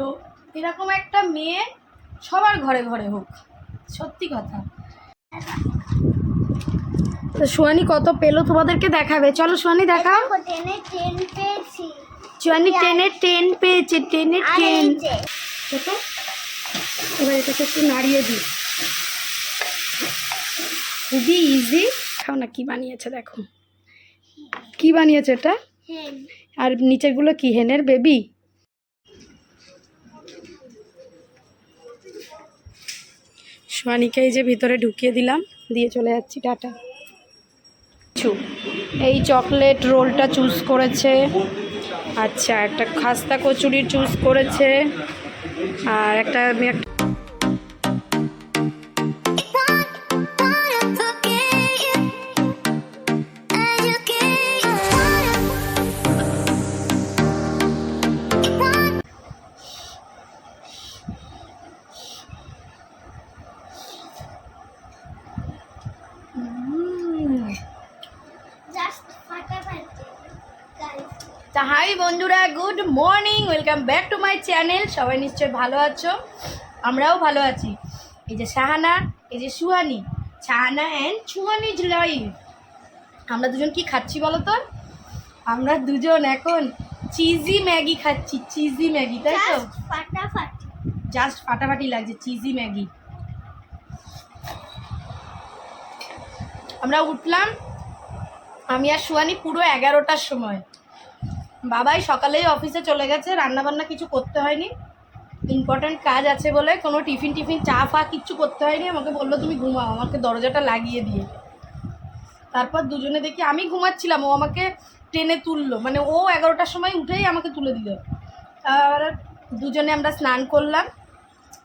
তো এরকম একটা মেয়ে সবার ঘরে ঘরে হোক সত্যি কথা। তো সোয়ানি কত পেল তোমাদেরকে দেখাবে? চলো সোয়ানি দেখাও। সোয়ানি টেনে টেন পেয়েছে টেনে টেন। দেখো এবার এটাকে একটু নাড়িয়ে দিই। খুবই ইজি খাও না কি বানিয়েছে দেখো। কি বানিয়েছে এটা? আর নিচেরগুলো কি হেনের বেবি সোয়ানিকে এই যে ভিতরে ঢুকিয়ে দিলাম, দিয়ে চলে যাচ্ছি টাটা। এই চকলেট রোলটা চুজ করেছে। আচ্ছা একটা খাস্তা কচুরি চুজ করেছে। আর একটা আমি একটা welcome back to my channel সবাই নিশ্চয়ই ভালো আছো? আমরাও ভালো আছি। এই যে সাহানা এই যে সুহানি। সাহানা অ্যান্ড সুহানি লাইভ আমরা দুজন কি খাচ্ছি বলো তো আমরা দুজন এখন চিজি ম্যাগি খাচ্ছি চিজি ম্যাগি তাই তো? ফাটাফাটি। জাস্ট ফাটাফাটি লাগছে চিজি ম্যাগি। আমরা উঠলাম। আমি আর সুহানি পুরো এগারোটার সময়। বাবাই সকালেই অফিসে চলে গেছে, রান্নাবান্না কিছু করতে হয়নি। ইম্পর্ট্যান্ট কাজ আছে বলে কোনো টিফিন টিফিন চা ফা কিচ্ছু করতে হয়নি। আমাকে বলল, তুমি ঘুমাও, আমাকে দরজাটা লাগিয়ে দিয়ে। তারপর দুজনে দেখি আমি ঘুমাচ্ছিলাম, ও আমাকে টেনে তুললো। মানে ও এগারোটার সময় উঠেই আমাকে তুলে দিল। আর দুজনে আমরা স্নান করলাম,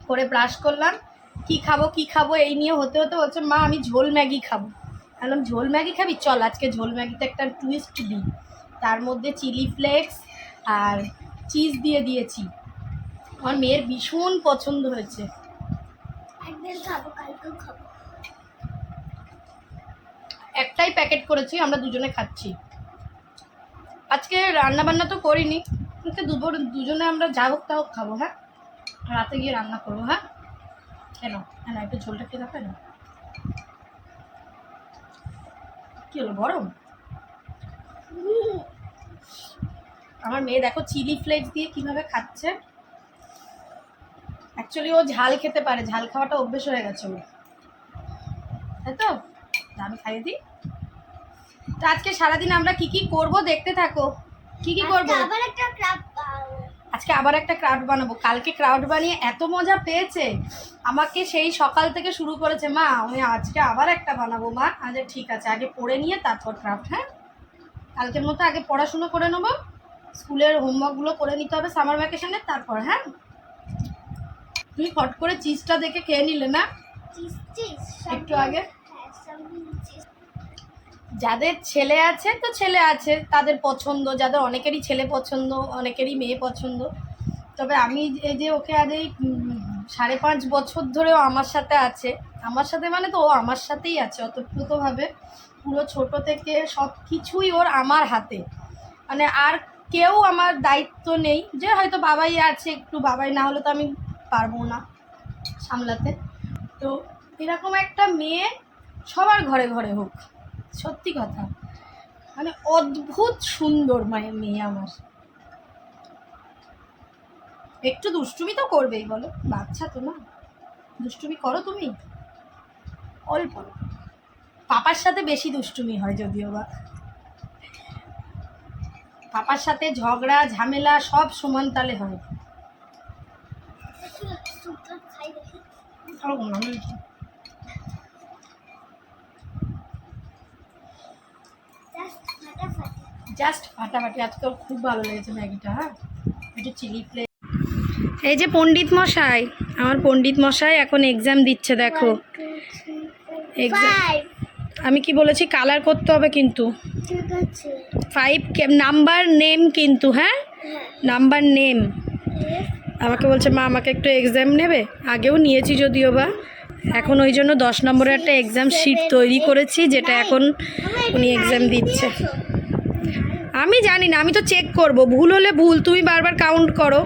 করে ব্রাশ করলাম। কি খাব কি খাব, এই নিয়ে হতে হতে বলছে, মা, আমি ঝোল ম্যাগি খাব। বললাম, ঝোল ম্যাগি খাবি? চল, আজকে ঝোল ম্যাগিতে একটা টুইস্ট দিই। তার মধ্যে চিলি ফ্লেক্স আর চিজ দিয়ে দিয়েছি। আমার মেয়ের ভীষণ পছন্দ হয়েছে। একটাই প্যাকেট করেছি আমরা দুজনে খাচ্ছি। আজকে রান্না বান্না তো করিনি কিন্তু দুপুর দুজনে আমরা যা হোক তা হোক খাব হ্যাঁ? রাতে গিয়ে রান্না করব হ্যাঁ? কেন? হ্যাঁ একটু ঝোলটা খেয়ে দেখো না। কী হলো গরম? আমার মেয়ে দেখো চিলি ফ্লেক্স দিয়ে কীভাবে খাচ্ছে। অ্যাকচুয়ালি ও ঝাল খেতে পারে ঝাল খাওয়াটা অভ্যেস হয়ে গেছে ওর। তাই তো? আমি খাইয়ে দিই। তো আজকে সারাদিন আমরা কি কি করব দেখতে থাকো। কি কি করব? আজকে আবার একটা ক্রাফট আজকে আবার একটা ক্রাউড বানাবো। কালকে ক্রাউড বানিয়ে এত মজা পেয়েছে। আমাকে সেই সকাল থেকে শুরু করেছে। মা আমি আজকে আবার একটা বানাবো মা। আচ্ছা ঠিক আছে আগে পড়ে নিয়ে তারপর ক্রাফট হ্যাঁ? কালকের মতো আগে পড়াশুনো করে নেব। স্কুলের হোমওয়ার্কগুলো করে নিতে হবে সামার ভ্যাকেশনের তারপর হ্যাঁ? তুমি ফট করে চিজটা দেখে খেয়ে নিলে না? একটু আগে? হ্যাঁ যাদের ছেলে আছে তো ছেলে আছে তাদের পছন্দ যাদের অনেকেরই ছেলে পছন্দ অনেকেরই মেয়ে পছন্দ। তবে আমি এই যে ওকে আজ এই সাড়ে পাঁচ বছর ধরেও আমার সাথে আছে। আমার সাথে মানে তো ও আমার সাথেই আছে অতপ্রতভাবে। পুরো ছোট থেকে সব কিছুই ওর আমার হাতে। মানে আর কেউ আমার দায়িত্ব নেই। যে হয়তো বাবাই আছে, একটু বাবাই, না হলে তো আমি পারব না সামলাতে। তো এরকম একটা মেয়ে সবার ঘরে ঘরে হোক, সত্যি কথা। মানে অদ্ভুত সুন্দর মায়ের মেয়ে আমার। একটু দুষ্টুমি তো করবেই, বলো? বাচ্চা তো না। দুষ্টুমি করো তুমি? অল্প। পাপার সাথে বেশি দুষ্টুমি হয় যদিও বা। পাপার সাথে ঝগড়া ঝামেলা সব সমান তালে হয়। জাস্ট ফাটাফাটি আজকে খুব ভালো লেগেছে ম্যাগিটা হ্যাঁ? একটু চিলি এই যে পণ্ডিত মশাই আমার পণ্ডিত মশাই এখন এক্সাম দিচ্ছে দেখো। এক্সাম আমি কি বলেছি কালার করতে হবে কিন্তু। ঠিক আছে। ফাইভ নাম্বার নেম কিন্তু হ্যাঁ? নাম্বার নেম আমাকে বলছে, মা, আমাকে একটু এক্সাম নেবে? আগেও নিয়েছি যদিও বা। এখন ওই জন্য দশ নম্বরের একটা এক্সাম শিট তৈরি করেছি, যেটা এখন উনি এক্সাম দিচ্ছে। আমি জানি না, আমি তো চেক করব। ভুল হলে ভুল, তুমি বারবার কাউন্ট করো।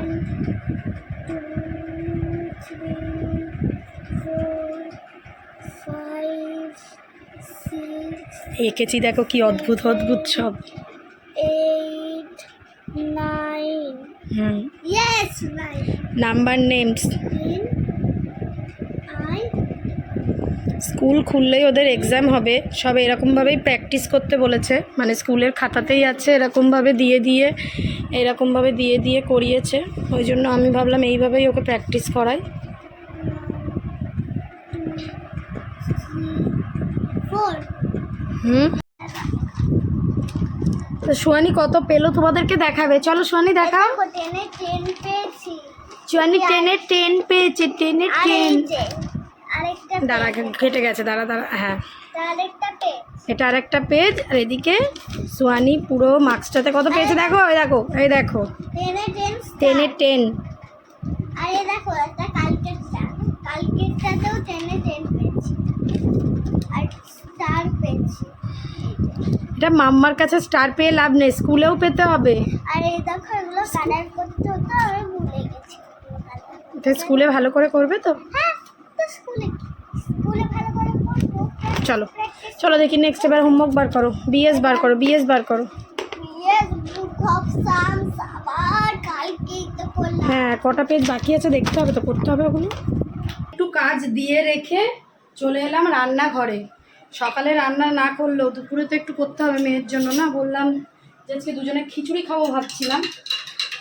এঁকেছি, দেখো কি অদ্ভুত অদ্ভুত সব। হুম। Yes nine number names I school খুললেই ওদের এক্সাম হবে। সব এরকমভাবেই প্র্যাকটিস করতে বলেছে। মানে স্কুলের খাতাতেই আছে এরকমভাবে দিয়ে দিয়ে এরকমভাবে দিয়ে দিয়ে করিয়েছে। ওই জন্য আমি ভাবলাম এইভাবেই ওকে প্র্যাকটিস করাই। হুম? তো সোয়ানি কত পেল তোমাদেরকে দেখাবে। চলো সোয়ানি দেখাও। সোয়ানি টেনে টেন পেয়েছে টেনে টেন। আরেকটা দাঁড়া কেটে গেছে দাঁড়া দাঁড়া হ্যাঁ। এটা আর একটা পেজ আর এদিকে সোয়ানি পুরো মার্কসটাতে কত পেয়েছে দেখো এই দেখো এই দেখো। টেনে টেন আর দেখো একটা কালকেরটা কালকেরটাতেও টেনে টেন পেয়েছি। আর স্টার পেয়েছি। এটা মাম্মার কাছে স্টার পেয়ে লাভ নেই স্কুলেও পেতে হবে। আর এই দেখো এগুলো কালার করতে হতো আমি ভুলে গেছি। তো স্কুলে ভালো করে করবে তো? হ্যাঁ তো স্কুলে স্কুলে ভালো করে পড়ব চলো চলো দেখি নেক্সট এবার হোমওয়ার্ক বার করো বিএস বার করো বিএস বার করো। ইয়েস বুক অফ সামস আবার কালকেই তো পড়লাম হ্যাঁ কটা পেজ বাকি আছে দেখতে হবে তো করতে হবে ওগুলো একটু কাজ দিয়ে রেখে চলে এলাম রান্নাঘরে। সকালে রান্না না করলেও দুপুরে তো একটু করতে হবে মেয়ের জন্য না, বললাম যে আজকে দুজনে খিচুড়ি খাব ভাবছিলাম।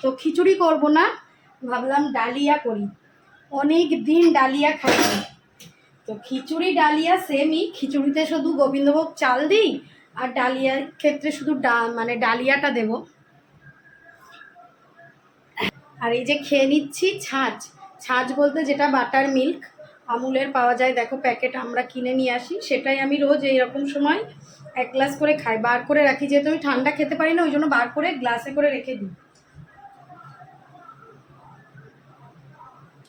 তো খিচুড়ি করব না, ভাবলাম ডালিয়া করি। অনেক দিন ডালিয়া খাইনি। তো খিচুড়ি ডালিয়া সেমই খিচুড়িতে শুধু গোবিন্দভোগ চাল দিই আর ডালিয়ার ক্ষেত্রে শুধু ডা মানে ডালিয়াটা দেবো। আর এই যে খেয়ে নিচ্ছি ছাঁচ। ছাঁচ বলতে যেটা বাটার মিল্ক আমুলের পাওয়া যায়। দেখো প্যাকেট আমরা কিনে নিয়ে আসি। সেটাই আমি রোজ এইরকম সময় এক গ্লাস করে খাই। বার করে রাখি, যেহেতু আমি ঠান্ডা খেতে পারি না ওই জন্য বার করে গ্লাসে করে রেখে দিই।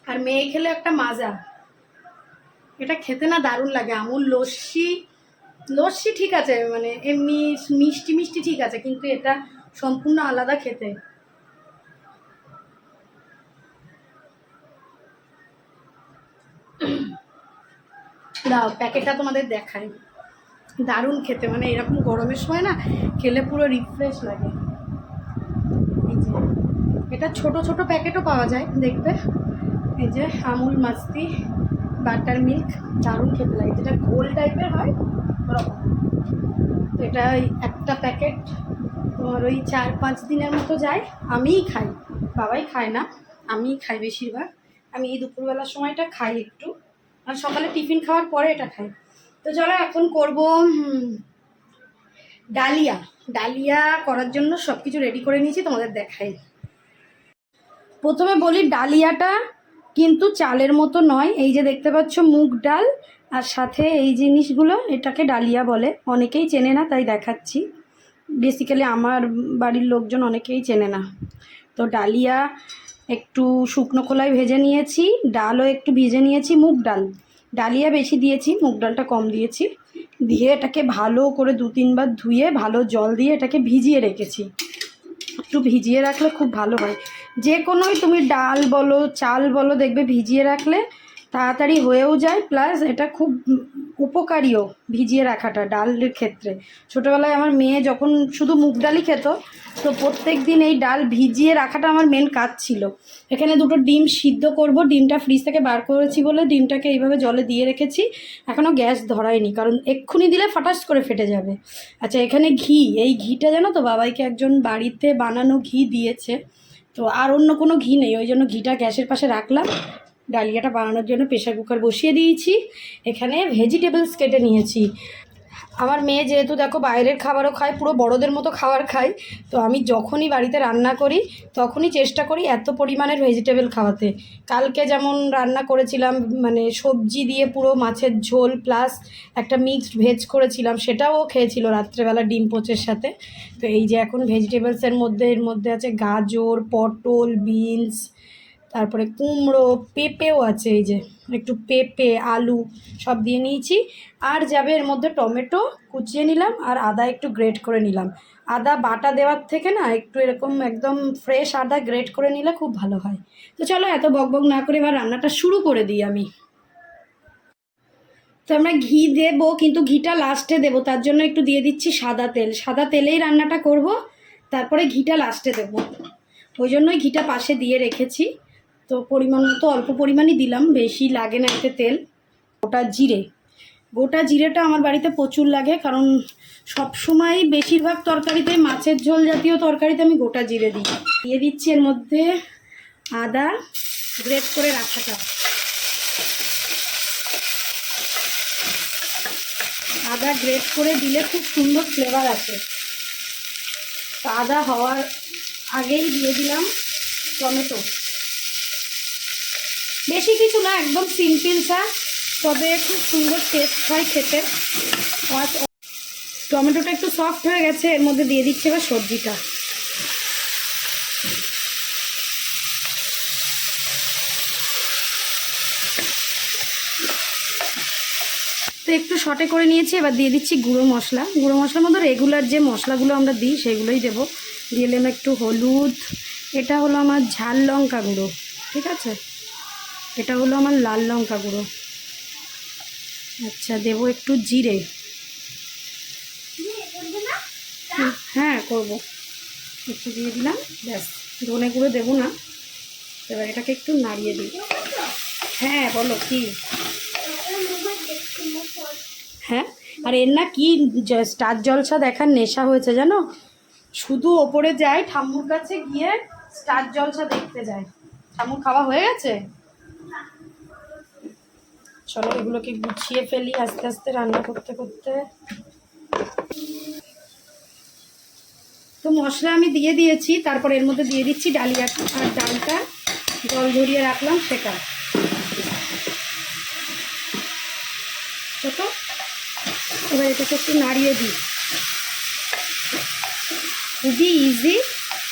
আর মেয়ে খেলে একটা মাজা। এটা খেতে না দারুণ লাগে। আমুল লস্যি লস্যি ঠিক আছে মানে এমনি মিষ্টি মিষ্টি ঠিক আছে, কিন্তু এটা সম্পূর্ণ আলাদা খেতে। দাও প্যাকেটটা তোমাদের দেখাই। দারুণ খেতে মানে এরকম গরমের সময় না, খেলে পুরো রিফ্রেশ লাগে। এটা ছোট ছোট প্যাকেটও পাওয়া যায়, দেখবে। এই যে, আমুল মাস্তি, বাটার মিল্ক, দারুণ খেতে লাগে। যেটা গোল টাইপের হয় এটা একটা প্যাকেট, তোমার ওই চার পাঁচ দিনের মতো যায়। আমিই খাই, বাবাই খায় না, আমিই খাই বেশিরভাগ। আমি এই দুপুরবেলার সময়টা খাই একটু। আর সকালে টিফিন খাওয়ার পরে এটা খাই। তো চলো এখন করব ডালিয়া। ডালিয়া করার জন্য সব কিছু রেডি করে নিয়েছি, তোমাদের দেখাই। প্রথমে বলি ডালিয়াটা কিন্তু চালের মতো নয়। এই যে দেখতে পাচ্ছ মুগ ডাল, আর সাথে এই জিনিসগুলো, এটাকে ডালিয়া বলে। অনেকেই চেনে না, তাই দেখাচ্ছি। বেসিক্যালি আমার বাড়ির লোকজন অনেকেই চেনে না। তো ডালিয়া একটু শুকনো খোলায় ভেজে নিয়েছি, ডালও একটু ভিজে নিয়েছি, মুগ ডাল। ডালিয়া বেশি দিয়েছি, মুগ ডালটা কম দিয়েছি। দিয়ে এটাকে ভালো করে দু তিনবার ধুয়ে, ভালো জল দিয়ে এটাকে ভিজিয়ে রেখেছি। একটু ভিজিয়ে রাখলে খুব ভালো হয়। যে কোনোই তুমি ডাল বলো, চাল বলো, দেখবে ভিজিয়ে রাখলে তাড়াতাড়ি হয়েও যায় প্লাস এটা খুব উপকারীও ভিজিয়ে রাখাটা ডালের ক্ষেত্রে। ছোটোবেলায় আমার মেয়ে যখন শুধু মুগ ডালই খেত, তো প্রত্যেক দিন এই ডাল ভিজিয়ে রাখাটা আমার মেন কাজ ছিল। এখানে দুটো ডিম সিদ্ধ করব, ডিমটা ফ্রিজ থেকে বার করেছি বলে ডিমটাকে এইভাবে জলে দিয়ে রেখেছি। এখনও গ্যাস ধরায়নি, কারণ এক্ষুনি দিলে ফাটাস করে ফেটে যাবে। আচ্ছা এখানে ঘি, এই ঘিটা জানো তো, বাবাইকে একজন বাড়িতে বানানো ঘি দিয়েছে। তো আর অন্য কোনো ঘি নেই, ওই জন্য ঘিটা গ্যাসের পাশে রাখলাম। ডালিয়াটা বানানোর জন্য প্রেশার কুকার বসিয়ে দিয়েছি। এখানে ভেজিটেবলস কেটে নিয়েছি। আমার মেয়ে যেহেতু দেখো বাইরের খাবারও খায়, পুরো বড়দের মতো খাবার খায়, তো আমি যখনই বাড়িতে রান্না করি, তখনই চেষ্টা করি এত পরিমাণের ভেজিটেবল খাওয়াতে। কালকে যেমন রান্না করেছিলাম মানে সবজি দিয়ে পুরো মাছের ঝোল প্লাস একটা মিক্সড ভেজ করেছিলাম, সেটাও খেয়েছিল রাত্রেবেলা ডিম পোচের সাথে। তো এই যে এখন ভেজিটেবলসের মধ্যে, এর মধ্যে আছে গাজর, পটল বিনস তারপরে কুমড়ো, পেঁপেও আছে এই যে, একটু পেঁপে, আলু সব দিয়ে নিয়েছি। আর যাবে এর মধ্যে টমেটো কুচিয়ে নিলাম আর আদা একটু গ্রেট করে নিলাম। আদা বাটা দেওয়ার থেকে না একটু এরকম একদম ফ্রেশ আদা গ্রেট করে নিলে খুব ভালো হয়। তো চলো এত বকবক না করে এবার রান্নাটা শুরু করে দিই আমি। তো আমরা ঘি দেবো, কিন্তু ঘিটা লাস্টে দেবো, তার জন্য একটু দিয়ে দিচ্ছি সাদা তেল। সাদা তেলেই রান্নাটা করব, তারপরে ঘিটা লাস্টে দেবো। ওই জন্যই ঘিটা পাশে দিয়ে রেখেছি। তো পরিমাণ মতো অল্প পরিমাণই দিলাম, বেশি লাগে না এতে তেল। গোটা জিরে। গোটা জিরেটা আমার বাড়িতে প্রচুর লাগে, কারণ সব সময় বেশিরভাগ তরকারিতে মাছের ঝোল জাতীয় তরকারিতে আমি গোটা জিরে দিই। দিয়ে দিচ্ছি এর মধ্যে আদা গ্রেট করে রাখাটা আদা গ্রেট করে দিলে খুব সুন্দর ফ্লেভার আছে আদা হওয়ার আগেই দিয়ে দিলাম টমেটো। বেশি কিছু না, একদম সিম্পল চা, তবে খুব সুন্দর টেস্ট হয় খেতে। টমেটোটা একটু সফট হয়ে গেছে, এর মধ্যে দিয়ে দিচ্ছে এবার সবজিটা। তো একটু শর্টে করে নিয়েছি, এবার দিয়ে দিচ্ছি গুঁড়ো মশলা। গুঁড়ো মশলার মধ্যে রেগুলার যে মশলাগুলো আমরা দিই, সেগুলোই দেবো। দিলাম একটু হলুদ, এটা হলো আমার ঝাল লঙ্কা গুঁড়ো, ঠিক আছে? এটা হলো আমার লাল লঙ্কা গুঁড়ো। আচ্ছা দেবো একটু জিরে। হ্যাঁ করব। একটু দিয়ে দিলাম, ব্যাস। ধনে গুঁড়ো দেবো না। এবার এটাকে একটু নাড়িয়ে দিই। হ্যাঁ বলো কি? হ্যাঁ? আর এর না কি স্টার জলসা দেখার নেশা হয়েছে জানো? শুধু ওপরে যায়, ঠাম্মুর কাছে গিয়ে স্টার জলসা দেখতে যায়। ঠাম্মুর খাওয়া হয়ে গেছে? চলো এগুলোকে গুছিয়ে ফেলি আস্তে আস্তে রান্না করতে করতে। তো মশলা আমি দিয়ে দিয়েছি, তারপর এর মধ্যে দিয়ে দিচ্ছি ডালিয়া আর ডালটা। জল ঝরিয়ে রাখলাম সেটা। ছোটো। এবার এটাকে একটু নাড়িয়ে দিই। খুবই ইজি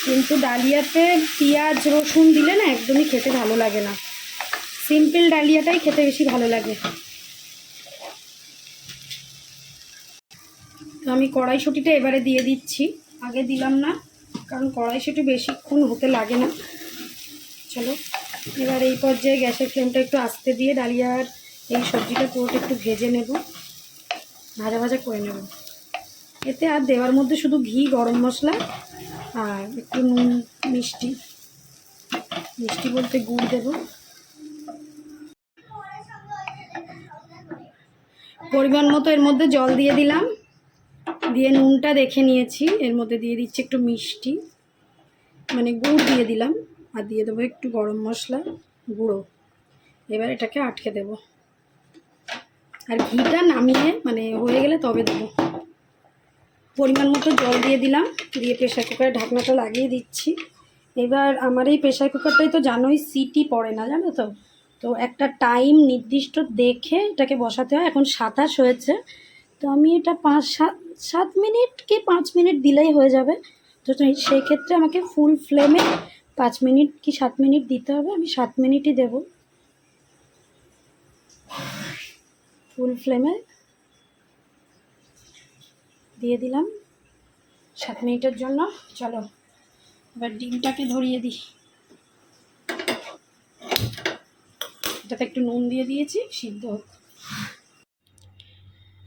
কিন্তু ডালিয়াতে পেঁয়াজ, রসুন দিলে না একদমই খেতে ভালো লাগে না। সিম্পল ডালিয়াটাই খেতে বেশি ভালো লাগে। তো আমি কড়াইশুঁটিটা এবারে দিয়ে দিচ্ছি। আগে দিলাম না, কারণ কড়াইশুঁটি বেশিক্ষণ হতে লাগে না। চলো, এবার এই পর্যায়ে গ্যাসের ফ্লেমটা একটু আস্তে দিয়ে ডালিয়ার এই সবজিটা পুরোটা একটু ভেজে নেব। ভাজা ভাজা করে নেব। এতে আর দেওয়ার মধ্যে শুধু ঘি, গরম মশলা আর একটু নুন, মিষ্টি। মিষ্টি বলতে গুড় দেবো। পরিমাণ মতো এর মধ্যে জল দিয়ে দিলাম। দিয়ে নুনটা দেখে নিয়েছি। এর মধ্যে দিয়ে দিচ্ছি একটু মিষ্টি। মানে গুড় দিয়ে দিলাম। আর দিয়ে দেবো একটু গরম মশলা, গুঁড়ো। এবার এটাকে আটকে দেবো। আর ঘিটা নামিয়ে মানে হয়ে গেলে তবে দেবো। পরিমাণ মতো জল দিয়ে দিলাম। দিয়ে প্রেশার কুকারে ঢাকনাটা লাগিয়ে দিচ্ছি। এবার আমার এই প্রেশার কুকারটাই তো জানোই, সিটি পড়ে না, জানো তো? তো একটা টাইম নির্দিষ্ট দেখে এটাকে বসাতে হয়। এখন সাতাশ হয়েছে। তো আমি এটা পাঁচ, সাত সাত মিনিট কি পাঁচ মিনিট দিলেই হয়ে যাবে। তো সেই- ক্ষেত্রে আমাকে ফুল ফ্লেমে পাঁচ মিনিট কি সাত মিনিট দিতে হবে, আমি সাত মিনিটই দেব। ফুল ফ্লেমে দিয়ে দিলাম। সাত মিনিটের জন্য, চলো, এবার ডিমটাকে ধরিয়ে দিই। এটাতে একটু নুন দিয়ে দিয়েছি সিদ্ধ হোক।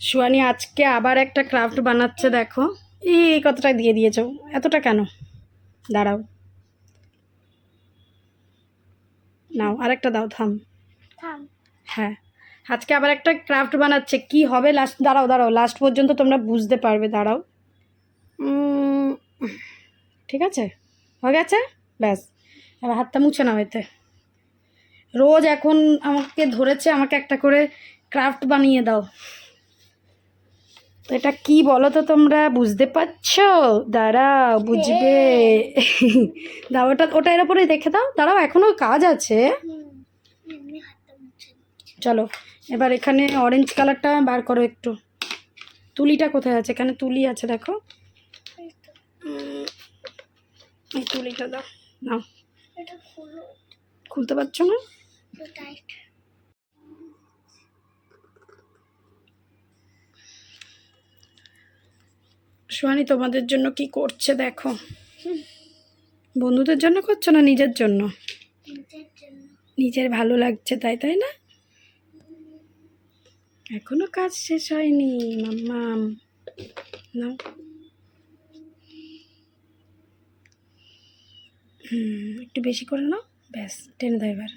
সুয়ানি আজকে আবার একটা ক্রাফট বানাচ্ছে দেখো। এই কতটা দিয়ে দিয়েছ? এতটা কেন? দাঁড়াও। নাও আরেকটা দাও থাম। থাম। হ্যাঁ। আজকে আবার একটা ক্রাফট বানাচ্ছে কি হবে? লাস্ট দাঁড়াও দাঁড়াও লাস্ট পর্যন্ত তোমরা বুঝতে পারবে দাঁড়াও। ঠিক আছে? হয়ে গেছে? ব্যাস। এবার হাতটা মুছে নাও এতে। রোজ এখন আমাকে ধরেছে আমাকে একটা করে ক্রাফট বানিয়ে দাও। তো এটা কি বলো তো তোমরা? বুঝতে পারছ? দাঁড়াও বুঝবে। দাও ওটা ওটা এর উপরে দেখে দাও। দাঁড়াও এখনও কাজ আছে। চলো এবার এখানে অরেঞ্জ কালারটা বার করো একটু। তুলিটা কোথায় আছে? এখানে তুলি আছে দেখো। এই তুলিটা দাও নাও। খুলতে পারছ না? সোহানি, তোমাদের জন্য কি করছে দেখো? বন্ধুদের জন্য করছ না নিজের জন্য? নিজের ভালো লাগছে তাই তাই না? এখনও কাজ শেষ হয়নি মাম্মাম হুম, একটু বেশি করে নাও। ব্যাস, টেনে দাও এবার।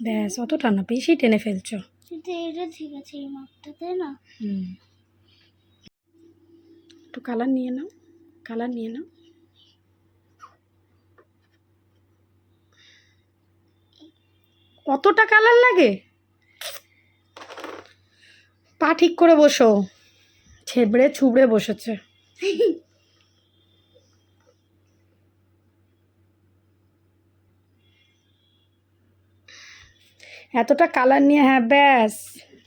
ব্যাস অতটা না বেশি টেনে ফেলছো। এটা ঠিক আছে এই মাপটাতে না। হুম। একটু কালার নিয়ে নাও কালার নিয়ে নাও। অতটা কালার লাগে? পা ঠিক করে বসো। ছেবড়ে ছুবড়ে বসেছে। এতটা কালার নিয়ে হ্যাঁ ব্যাস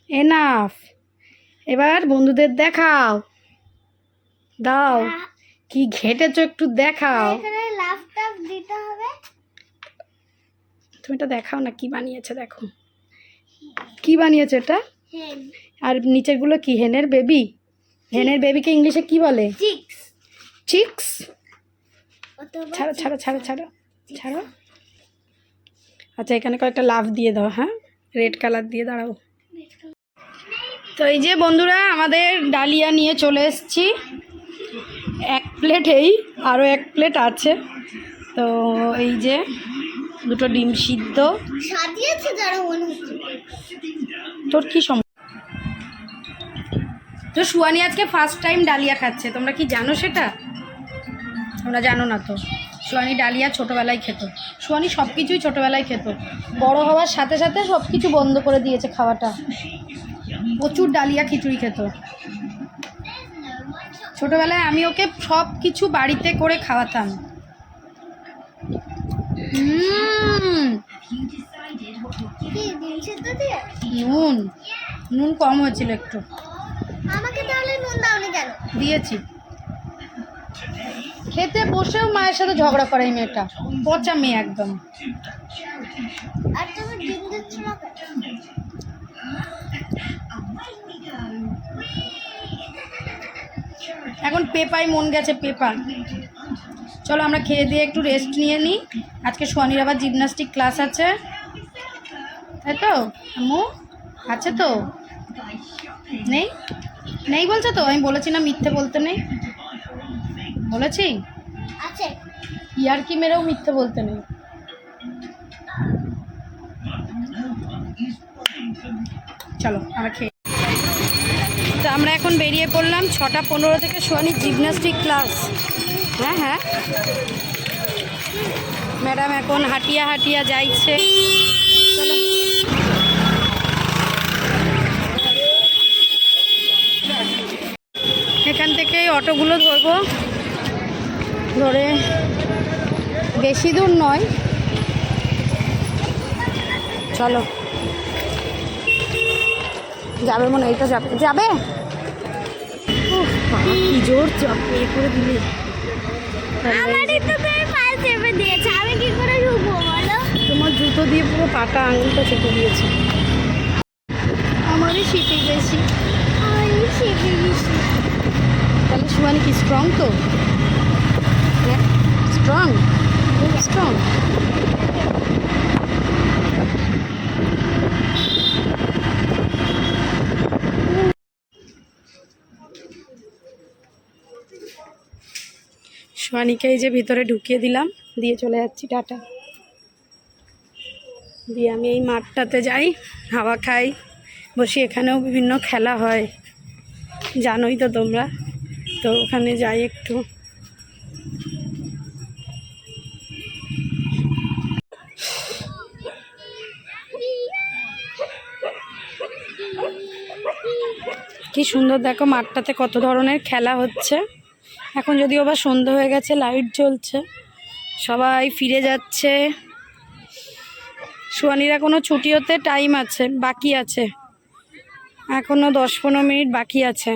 এনাফ এবার বন্ধুদের দেখাও। দাও কি ঘেটেছো একটু দেখাও। তুমি এটা দেখাও না কি বানিয়েছে দেখো। কি বানিয়েছে এটা? আর নিচেরগুলো কি হেনের বেবি হেনের বেবিকে ইংলিশে কি বলে? চিক্স চিক্স ছাড়ো ছাড়ো ছাড়ো ছাড়ো ছাড়ো। আচ্ছা এখানে কয়েকটা লাভ দিয়ে দাও হ্যাঁ? রেড কালার দিয়ে দাঁড়াও। তো এই যে বন্ধুরা আমাদের ডালিয়া নিয়ে চলে এসেছি। এক প্লেট এই আরও এক প্লেট আছে। তো এই যে দুটো ডিম সিদ্ধ। তোর কি সম তো সুয়ানি আজকে ফার্স্ট টাইম ডালিয়া খাচ্ছে তোমরা কি জানো সেটা? তোমরা জানো না তো? সুয়ানি ডালিয়া ছোটোবেলায় খেত। সুয়ানি সব কিছুই ছোটোবেলায় খেত। বড় হওয়ার সাথে সাথে সব কিছু বন্ধ করে দিয়েছে খাওয়াটা। প্রচুর ডালিয়া খিচুড়ি খেত। ছোটোবেলায় আমি ওকে সব কিছু বাড়িতে করে খাওয়াতাম। নুন। নুন কম হয়েছিল একটু। আমাকে তাহলে নুন দাওনি কেন? দিয়েছি। খেতে বসেও মায়ের সাথে ঝগড়া করে এই মেয়েটা। পচা মেয়ে একদম। এখন পেপাই মন গেছে, পেপা। চলো আমরা খেয়ে দিয়ে একটু রেস্ট নিয়ে নিই। আজকে শনির আবার জিমনাস্টিক ক্লাস আছে। তাই তো? আম্মু, আছে তো? নেই? নেই বলছো তো? আমি বলেছি না মিথ্যে বলতে নেই। বলেছি? আছে। ইয়ার কি মেরেও মিথ্যে বলতে নেই। চলো আমরা খেয়ে তো আমরা এখন বেরিয়ে পড়লাম ছটা পনেরো থেকে সোয়ানির জিমনাস্টিক ক্লাস। হ্যাঁ হ্যাঁ। ম্যাডাম এখন হাঁটিয়া হাঁটিয়া যাইছে। এখান থেকে অটোগুলো ধরবো। ধরে বেশি দূর নয়। চলো। যাবে মনে হয়, এটা যাবে। যাবে? কি জোর চাপ করে দিলে। আমারই তো তুমি পা চেপে দিয়েছে আমি কি করে ঢুকবো বলো? তোমার জুতো দিয়ে পুরো পাটা আঙুলটা চেপে দিয়েছে। আমারই শীতে বেশি আমি চেপে গেছি। তাহলে সুয়ানি কি স্ট্রং তো? স্ট্রং খুব স্ট্রং সোয়ানিকে এই যে ভিতরে ঢুকিয়ে দিলাম, দিয়ে চলে যাচ্ছি টাটা। দিয়ে আমি এই মাঠটাতে যাই, হাওয়া খাই, বসি এখানেও বিভিন্ন খেলা হয়। জানোই তো তোমরা, তো ওখানে যাই একটু। কি সুন্দর দেখো মাঠটাতে কত ধরনের খেলা হচ্ছে। এখন যদিও বা সন্ধে হয়ে গেছে, লাইট জ্বলছে, সবাই ফিরে যাচ্ছে। সুয়ানির কোনো ছুটি হতে টাইম আছে, বাকি আছে। এখনও দশ পনেরো মিনিট বাকি আছে।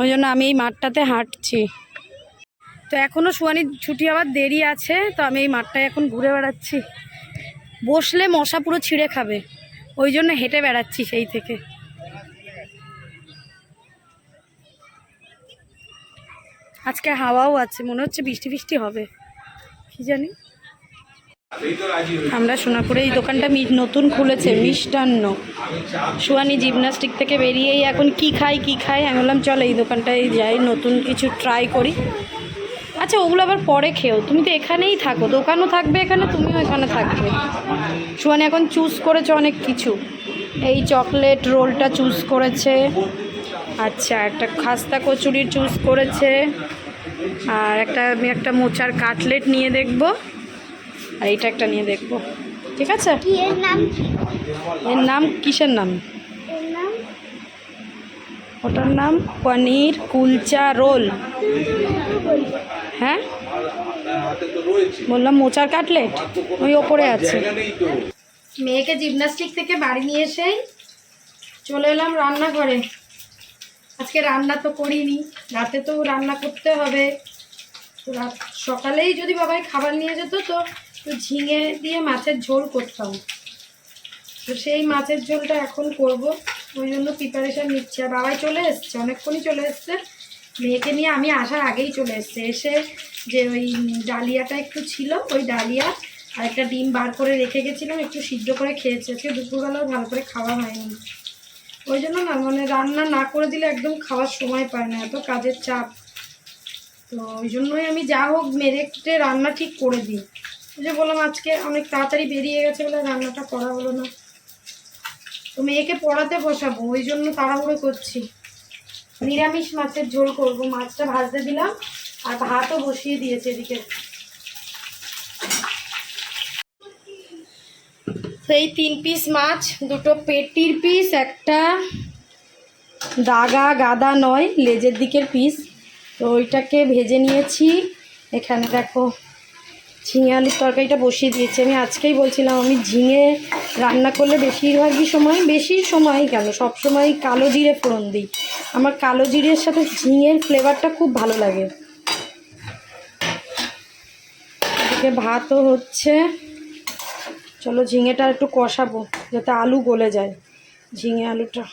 ওই জন্য আমি এই মাঠটাতে হাঁটছি। তো এখনও সুয়ানির ছুটি হওয়ার দেরি আছে, তো আমি এই মাঠটায় এখন ঘুরে বেড়াচ্ছি। বসলে মশা পুরো ছিঁড়ে খাবে। ওই জন্য হেঁটে বেড়াচ্ছি সেই থেকে। আজকে হাওয়াও আছে, মনে হচ্ছে বৃষ্টি বৃষ্টি হবে। কি জানি? আমরা সোনাপুরে এই দোকানটা নতুন খুলেছে, মিষ্টান্ন। সুয়ানি জিমনাস্টিক থেকে বেরিয়েই এখন কি খাই কি খাই? আমি বললাম, চল এই দোকানটায় যাই, নতুন কিছু ট্রাই করি। আচ্ছা ওগুলো আবার পরে খেও। তুমি তো এখানেই থাকো, দোকানও থাকবে এখানে, তুমিও এখানে থাকবে। সুয়ানি এখন চুজ করেছে অনেক কিছু। এই চকলেট রোলটা চুজ করেছে। আচ্ছা একটা খাস্তা কচুরির চুজ করেছে। আর একটা আমি একটা মোচার কাটলেট নিয়ে দেখব। আর এইটা একটা নিয়ে দেখব। ঠিক আছে? এর নাম এর নাম কিসের নাম? নাম? ওটার নাম পনির কুলচা রোল। হ্যাঁ? বললাম মোচার কাটলেট? ওই ওপরে আছে। মেয়েকে জিমনাস্টিক থেকে বাড়ি নিয়ে এসেই চলে এলাম রান্নাঘরে। আজকে রান্না তো করিনি, রাতে তো রান্না করতে হবে। রাত সকালেই যদি বাবাই খাবার নিয়ে যেত তো তো ঝিঙে দিয়ে মাছের ঝোল করতাম তো সেই মাছের ঝোলটা এখন করব, ওই জন্য প্রিপারেশান নিচ্ছি। আর বাবাই চলে এসছে, অনেকক্ষণই চলে এসছে। মেয়েকে নিয়ে আমি আসার আগেই চলে এসছে। এসে যে ওই ডালিয়াটা একটু ছিল, ওই ডালিয়া আর একটা ডিম বার করে রেখে গেছিলাম, একটু সিদ্ধ করে খেয়েছে। আজকে দুপুরবেলাও ভালো করে খাওয়া হয়নি। ওই জন্য না মানে রান্না না করে দিলে একদম খাওয়ার সময় পায় না, এত কাজের চাপ। তো ওই জন্যই আমি যা হোক মেরেটে রান্না ঠিক করে দিই। যে বললাম আজকে অনেক তাড়াতাড়ি বেরিয়ে গেছে বলে রান্নাটা করা হলো না। তো মেয়েকে পড়াতে বসাবো, ওই জন্য তাড়াহুড়ো করছি। নিরামিষ মাছের ঝোল করব, মাছটা ভাজতে দিলাম আর ভাতও বসিয়ে দিয়েছে এদিকে। সেই তিন পিস মাছ, দুটো পেটির পিস একটা দাগা গাদা নয়, লেজের দিকের পিস তো ওইটাকে ভেজে নিয়েছি। এখানে দেখো, ঝিঙে আলুর তরকারিটা বসিয়ে দিয়েছি। আমি আজকেই বলছিলাম, আমি ঝিঙে রান্না করলে বেশিরভাগই সময়, বেশি সময় কেন? সব সময় কালো জিরে ফোড়ন দিই। আমার কালো জিরের সাথে ঝিঙের ফ্লেভারটা খুব ভালো লাগে। ভাতও হচ্ছে। চলো ঝিঙেটা একটু কষাবো যাতে আলু গলে যায়। ঝিঙে আলুটা।